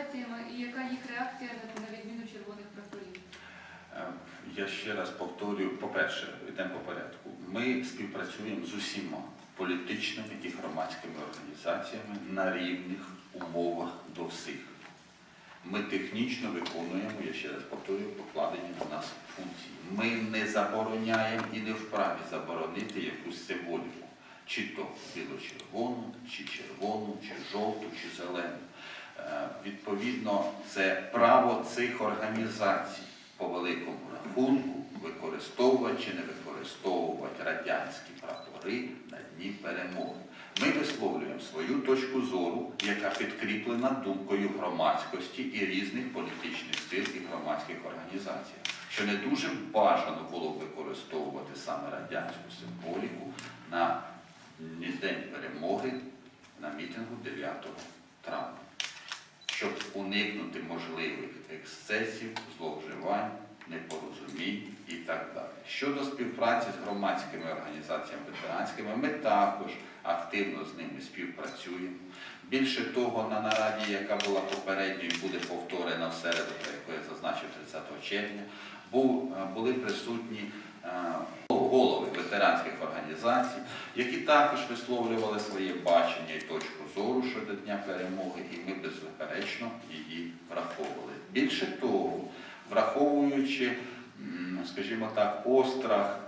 організаціями і яка їх реакція на, відміну червоних прапорів? Е, Я ще раз повторюю, по-перше, йдемо по порядку. Ми співпрацюємо з усіма політичними і громадськими організаціями на рівних умовах до всіх. Ми технічно виконуємо, я ще раз повторюю, покладені на нас функції. Ми не забороняємо і не вправі заборонити якусь символіку, чи то біло-червону, чи червону, чи жовту, чи зелену. Відповідно, це право цих організацій по великому рахунку використовувати чи не використовувати радянські прапори на дні перемоги. Ми висловлюємо свою точку зору, яка підкріплена думкою громадськості і різних політичних сил і громадських організацій, що не дуже бажано було використовувати саме радянську символіку на День перемоги на мітингу 9 травня уникнути можливих ексцесів, зловживань, непорозумінь і так далі. Щодо співпраці з громадськими організаціями ветеранськими, ми також активно з ними співпрацюємо. Більше того, на нараді, яка була попередньою, буде повторена в середу, про яку я зазначив 30 червня, були присутні е, голови ветеранських організацій, які також висловлювали своє бачення і точку зору щодо Дня перемоги, і ми беззаперечно її враховували. Більше того, враховуючи, скажімо так, острах,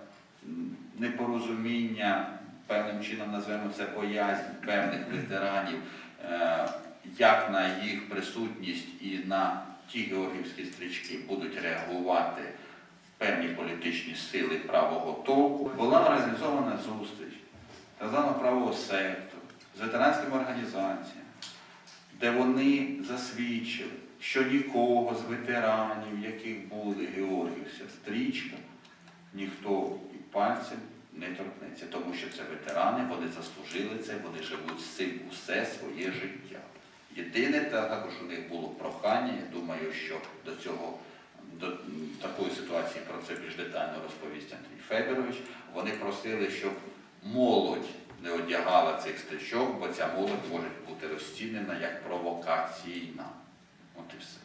непорозуміння, певним чином назвемо це боязнь певних ветеранів, е, як на їх присутність і на ті георгівські стрічки будуть реагувати певні політичні сили правого толку, була організована зустріч так званого правого сектору з ветеранськими організаціями, де вони засвідчили, що нікого з ветеранів, яких були Георгівська стрічка, ніхто і пальцем не торкнеться, тому що це ветерани, вони заслужили це, вони живуть з цим усе своє життя. Єдине також у них було прохання, я думаю, що до цього Федорович. Вони просили, щоб молодь не одягала цих стрічок, бо ця молодь може бути розцінена як провокаційна. От і все.